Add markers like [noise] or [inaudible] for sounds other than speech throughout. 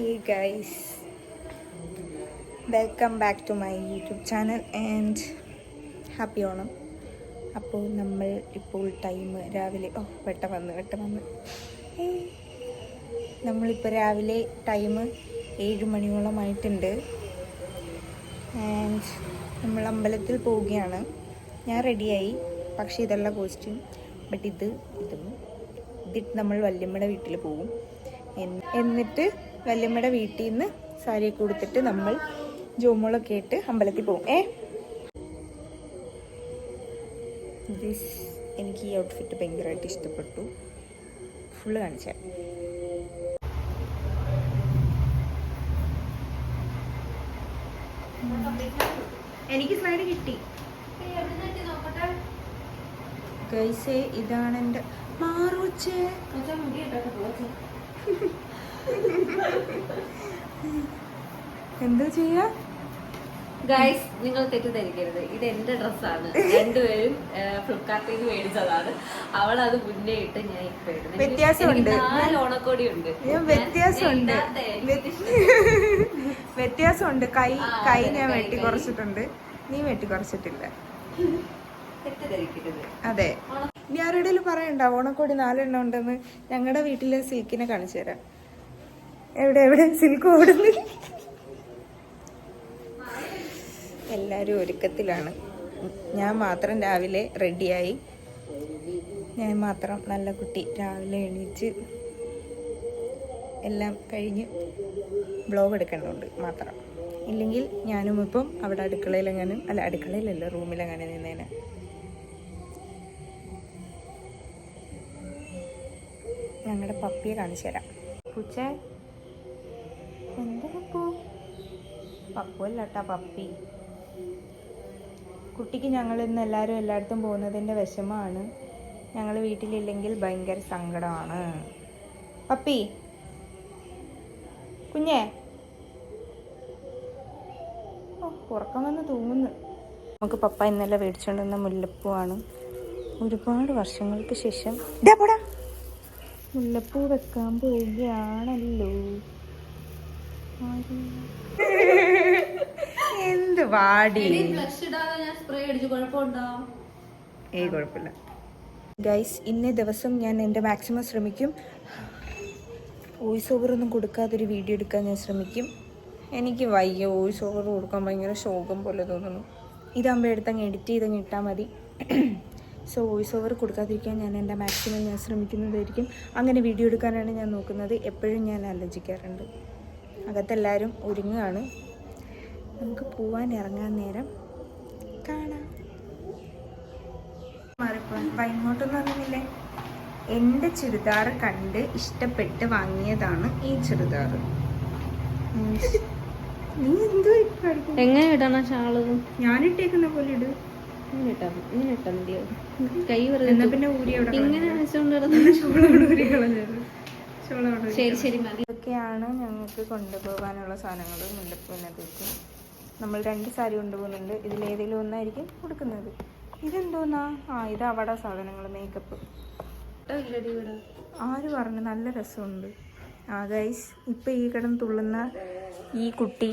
Hey guys welcome back to my YouTube channel and happy Onam. അപ്പോൾ നമ്മൾ ഇപ്പോൾ time രാവിലെ ഓ വെട്ടം വന്ന് വെട്ടം വന്ന്. നമ്മളിപ്പോൾ രാവിലെ ടൈം ഏഴ് മണിയോളമായിട്ടുണ്ട് ആൻഡ് നമ്മൾ അമ്പലത്തിൽ പോവുകയാണ്. ഞാൻ റെഡിയായി പക്ഷേ ഇതല്ല കോസ്റ്റ്യൂം ബട്ട് ഇത് ഇതും ഇതിട്ട് നമ്മൾ വല്യമ്മയുടെ വീട്ടിൽ പോകും എന്ന് എന്നിട്ട് വല്യമ്മയുടെ വീട്ടിൽ നിന്ന് സാരിയൊക്കെ കൊടുത്തിട്ട് നമ്മൾ ജോമോളൊക്കെ ഇട്ട് അമ്പലത്തിൽ പോകും. ഏ? ദിസ് എനിക്ക് ഈ ഔട്ട്ഫിറ്റ് ഭയങ്കരമായിട്ട് ഇഷ്ടപ്പെട്ടു. ഫുള്ള് കാണിച്ചാൽ എനിക്ക് സ്ലൈഡ് കിട്ടി. ഗൈസേ ഇതാണ് എന്റെ മാറൂച്ചേ. [laughs] [laughs] എന്താ ചെയ്യാ? ഗൈസ് നിങ്ങൾ തെറ്റിദ്ധരിക്കരുത്. ഇത് എന്റെ ഡ്രസ്സാണ്. രണ്ടുപേരും ഫ്ലിപ്കാർട്ടിൽ നിന്ന് മേടിച്ചതാണ്. അവൾ അത് മുന്നേ ഇട്ട് ഞാൻ ഇപ്പൊ വ്യത്യാസമുണ്ട്. നാല് ഓണക്കോടി ഉണ്ട് വ്യത്യാസമുണ്ട്. [laughs] വ്യത്യാസമുണ്ട്. കൈ കൈ ഞാൻ വെട്ടി കുറച്ചിട്ടുണ്ട്. നീ വെട്ടി കുറച്ചിട്ടില്ല. അതെ. ഇനി ആരുടെ പറയണ്ട. ഓണക്കോടി നാലെണ്ണം ഉണ്ടെന്ന് ഞങ്ങളുടെ വീട്ടിലെ സിൽക്കിനെ കാണിച്ചു തരാം. എവിടെ എവിടെ? സിൽക്ക് ഓടുന്നു. എല്ലാവരും ഒരുക്കത്തിലാണ്. ഞാൻ മാത്രം രാവിലെ റെഡിയായി. ഞാൻ മാത്രം നല്ല കുട്ടി രാവിലെ എണീച്ച് എല്ലാം കഴിഞ്ഞ് ബ്ലോഗ് എടുക്കേണ്ടതുണ്ട് മാത്രം. ഇല്ലെങ്കിൽ ഞാനും ഇപ്പം അവിടെ അടുക്കളയിലെങ്ങാനും അല്ല അടുക്കളയിലല്ല റൂമിൽ അങ്ങനെ നിന്നേനെ. ഞങ്ങളുടെ പപ്പിയെ കാണിച്ചു തരാം പൂച്ച എന്താ പപ്പു പപ്പു. അല്ല കേട്ടാ പപ്പി കുട്ടിക്ക് ഞങ്ങൾ ഇന്ന് എല്ലാവരും എല്ലായിടത്തും പോകുന്നതിന്റെ വിഷമമാണ്. ഞങ്ങൾ വീട്ടിലില്ലെങ്കിൽ ഭയങ്കര സങ്കടമാണ്. പപ്പി. കുഞ്ഞേ. ഉറക്കം വന്ന് തൂങ്ങുന്നു. നമുക്ക് പപ്പ ഇന്നലെ മേടിച്ചുകൊണ്ട് വന്ന മുല്ലപ്പൂവാണ്. ഒരുപാട് വർഷങ്ങൾക്ക് ശേഷം മുല്ലപ്പൂ വെക്കാൻ പോവുകയാണല്ലോ? എന്ത് വാടി? ഏയ് കുഴപ്പമില്ല. ഗൈസ് ഇന്നേ ദിവസം ഞാൻ എന്റെ മാക്സിമം ശ്രമിക്കും. വോയിസ് ഓവർ ഒന്നും കൊടുക്കാതൊരു വീഡിയോ എടുക്കാൻ ഞാൻ ശ്രമിക്കും. എനിക്ക് വയ്യ വോയിസ് ഓവർ കൊടുക്കാൻ ഭയങ്കര ശോകം പോലെ തോന്നുന്നു. ഇതാകുമ്പോൾ എടുത്തങ്ങ് എഡിറ്റ് ചെയ്തങ്ങ് ഇട്ടാൽ മതി. സോ വോയിസ് ഓവർ കൊടുക്കാതിരിക്കാൻ ഞാൻ എന്റെ മാക്സിമം ഞാൻ ശ്രമിക്കുന്നതായിരിക്കും. അങ്ങനെ വീഡിയോ എടുക്കാനാണ് ഞാൻ നോക്കുന്നത്. എപ്പോഴും ഞാൻ ആലോചിക്കാറുണ്ട്. അകത്തെല്ലാവരും ഒരുങ്ങുകയാണ്. നമുക്ക് പോവാൻ ഇറങ്ങാൻ നേരം കാണാം. മാറിപ്പോ വൈങ്ങോട്ടെന്ന് പറഞ്ഞില്ലേ? എന്റെ ചുരിദാർ കണ്ട് ഇഷ്ടപ്പെട്ട് വാങ്ങിയതാണ് ഈ ചുരിദാർ. നീ എന്തോ എങ്ങനെ ഇടണം ഷാൾ? ഞാനിട്ടേക്കുന്ന പോലെ ഇട്. ഇങ്ങനെ ഇട്ടാ മതിയോ? കൈ പിന്നെ ഊരി ഇങ്ങനെ. വെച്ചോണ്ട്. [laughs] ശരി ശരി മതി. ഇതൊക്കെയാണ് ഞങ്ങൾക്ക് കൊണ്ടുപോകാനുള്ള സാധനങ്ങൾ മുല്ലപ്പൂവിനകത്തേക്ക്. നമ്മൾ രണ്ട് സാരി കൊണ്ടുപോകുന്നുണ്ട്. ഇതിലേതെങ്കിലും ഒന്നായിരിക്കും കൊടുക്കുന്നത്. ഇതെന്തോന്നാ? ആ ഇത് അവിടെ സാധനങ്ങൾ മേക്കപ്പ് ആര് പറഞ്ഞു? നല്ല രസമുണ്ട്. ആ ഗൈസ് ഇപ്പം ഈ കിടന്ന് തുള്ളുന്ന ഈ കുട്ടി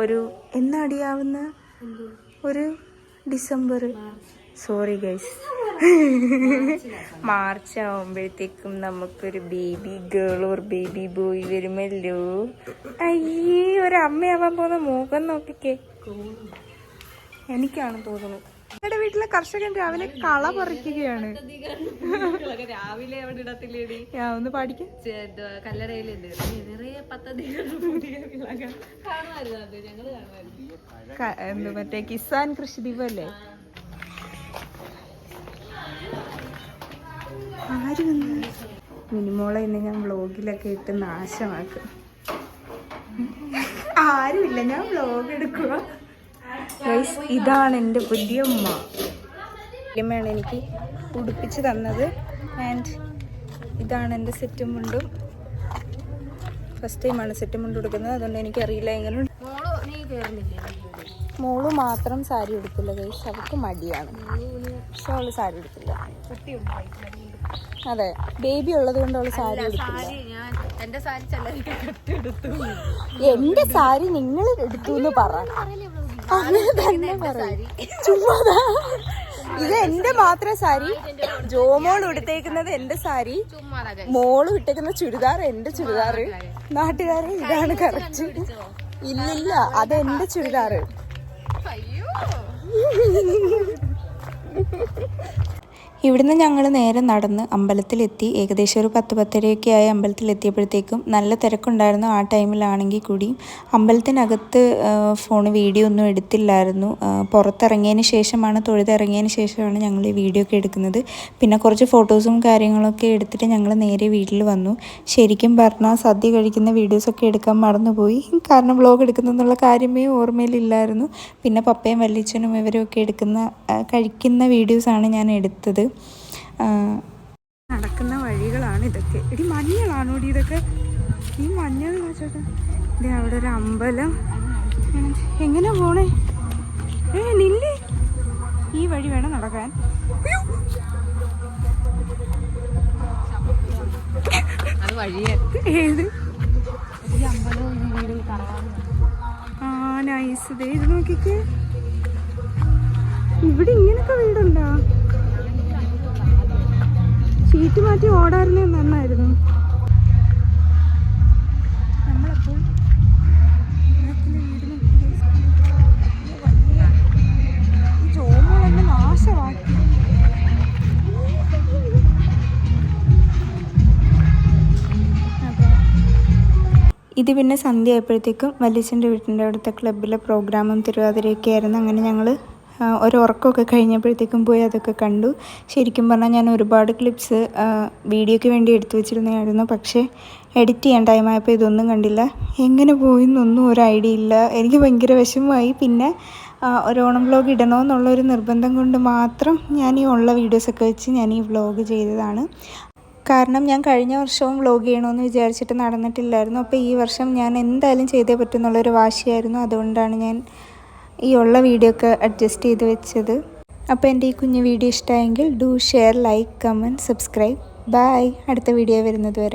ഒരു എന്നടിയാവുന്ന ഒരു ഡിസംബർ സോറി ഗൈസ് [laughs] മാർച്ച് ആവുമ്പോഴത്തേക്കും നമുക്കൊരു baby girl or baby boy വരുമല്ലോ. അയ്യേ ഒരു അമ്മയാവാൻ പോകുന്ന മുഖം നോക്കിക്കേ എനിക്കാണ് തോന്നുന്നത്. ഞങ്ങളുടെ വീട്ടിലെ കർഷകൻ രാവിലെ കള പറിക്കുകയാണ്. രാവിലെ അവിടെ ഇടത്തില്ലേടി ഒന്ന് പാടിക്കും കല്ലറയിലുണ്ട് നിറയെ പദ്ധതികൾ എന്ത് മറ്റേ കിസാൻ കൃഷി ആര് വന്നു? മിനിമോളെ ഇന്ന് ഞാൻ വ്ളോഗിലൊക്കെ ഇട്ട് നാശമാക്കും. ആരുമില്ല ഞാൻ വ്ളോഗ് എടുക്കുക. ഇതാണ് എന്റെ വലിയമ്മ വലിയമ്മയാണ് എനിക്ക് ഉടുപ്പിച്ച് തന്നത്. ആൻഡ് ഇതാണ് എന്റെ സെറ്റും മുണ്ടും. ഫസ്റ്റ് ടൈമാണ് സെറ്റും മുണ്ട് എടുക്കുന്നത് അതുകൊണ്ട് എനിക്കറിയില്ല എങ്ങനെ മോൾ മാത്രം സാരി എടുക്കില്ല ഗൈസ് അവൾക്ക് മടിയാണ്. പക്ഷെ അവൾ സാരി എടുക്കില്ല അതെ ബേബി ഉള്ളത് കൊണ്ട് അവൾ സാരി എന്റെ സാരി നിങ്ങൾ എടുത്തു എന്ന് പറ. അങ്ങനെ തന്നെ പറയും. ചുമ്മാതാ. ഇത് എന്റെ മാത്രം സാരി. ജോമോൾ എടുത്തേക്കുന്നത് എന്റെ സാരി. മോൾ ഇട്ടേക്കുന്ന ചുരിദാർ എന്റെ ചുരിദാർ. നാട്ടുകാരെ ഇതാണ് കറക്റ്റ്. ഇല്ലില്ല അത് എന്റെ ചുരിദാറ് [laughs] ഇവിടുന്ന് ഞങ്ങൾ നേരെ നടന്ന് അമ്പലത്തിലെത്തി. ഏകദേശം ഒരു പത്ത് പത്തരയൊക്കെ ആയി അമ്പലത്തിലെത്തിയപ്പോഴത്തേക്കും നല്ല തിരക്കുണ്ടായിരുന്നു. ആ ടൈമിലാണെങ്കിൽ കൂടി അമ്പലത്തിനകത്ത് ഫോൺ വീഡിയോ ഒന്നും എടുത്തില്ലായിരുന്നു. പുറത്തിറങ്ങിയതിന് ശേഷമാണ് തൊഴുതിറങ്ങിയതിന് ശേഷമാണ് ഞങ്ങൾ ഈ വീഡിയോ ഒക്കെ എടുക്കുന്നത്. പിന്നെ കുറച്ച് ഫോട്ടോസും കാര്യങ്ങളൊക്കെ എടുത്തിട്ട് ഞങ്ങൾ നേരെ വീട്ടിൽ വന്നു. ശരിക്കും പറഞ്ഞാൽ സദ്യ കഴിക്കുന്ന വീഡിയോസൊക്കെ എടുക്കാൻ മറന്നുപോയി. കാരണം വ്ളോഗ് എടുക്കുന്നെന്നുള്ള കാര്യമേ ഓർമ്മയിലില്ലായിരുന്നു. പിന്നെ പപ്പയും വല്ലിച്ചനും ഇവരും ഒക്കെ എടുക്കുന്ന കഴിക്കുന്ന വീഡിയോസാണ് ഞാൻ എടുത്തത്. നടക്കുന്ന വഴികളാണ് ഇതൊക്കെ. ഇടി മഞ്ഞളാണോ ഇതൊക്കെ? ഈ മഞ്ഞൾ ചേട്ടാ ഇത് അവിടെ ഒരു അമ്പലം. എങ്ങനെ പോണേ? ഏ നില്ലേ. ഈ വഴി വേണം നടക്കാൻ. ഏത്? ആ നൈസ് ഇത് നോക്കിക്കേ. ഇവിടെ ഇങ്ങനൊക്കെ വീടുണ്ടോ? ഷീറ്റ് മാറ്റി ഓടായിരുന്നേ നന്നായിരുന്നു നമ്മളപ്പോൾ. ഇത് നാശമാക്കി പിന്നെ സന്ധ്യ ആയപ്പോഴത്തേക്കും വല്യച്ഛന്റെ വീട്ടിന്റെ അവിടുത്തെ ക്ലബ്ബിലെ പ്രോഗ്രാമും തിരുവാതിരയൊക്കെ ആയിരുന്നു അങ്ങനെ ഞങ്ങൾ ഒരു ഉറക്കമൊക്കെ കഴിഞ്ഞപ്പോഴത്തേക്കും പോയി അതൊക്കെ കണ്ടു. ശരിക്കും പറഞ്ഞാൽ ഞാൻ ഒരുപാട് ക്ലിപ്സ് വീഡിയോയ്ക്ക് വേണ്ടി എടുത്തു വെച്ചിരുന്നതായിരുന്നു. പക്ഷേ എഡിറ്റ് ചെയ്യാൻ ടൈമായപ്പോൾ ഇതൊന്നും കണ്ടില്ല. എങ്ങനെ പോയിന്നൊന്നും ഒരു ഐഡിയ ഇല്ല. എനിക്ക് ഭയങ്കര വിഷമമായി. പിന്നെ ഒരു ഓണം വ്ലോഗ് ഇടണമെന്നുള്ളൊരു നിർബന്ധം കൊണ്ട് മാത്രം ഞാൻ ഈ ഉള്ള വീഡിയോസൊക്കെ വെച്ച് ഞാൻ ഈ വ്ലോഗ് ചെയ്തതാണ്. കാരണം ഞാൻ കഴിഞ്ഞ വർഷവും വ്ലോഗ് ചെയ്യണമെന്ന് വിചാരിച്ചിട്ട് നടന്നിട്ടില്ലായിരുന്നു. അപ്പോൾ ഈ വർഷം ഞാൻ എന്തായാലും ചെയ്തേ പറ്റുന്നുള്ളൊരു വാശിയായിരുന്നു. അതുകൊണ്ടാണ് ഞാൻ ഈ ഉള്ള വീഡിയോ ഒക്കെ അഡ്ജസ്റ്റ് ചെയ്ത് വെച്ചത്. അപ്പോൾ എന്റെ ഈ കുഞ്ഞു വീഡിയോ ഇഷ്ടമായെങ്കിൽ do share like comment subscribe bye അടുത്ത വീഡിയോ വരുന്നത് വരെ.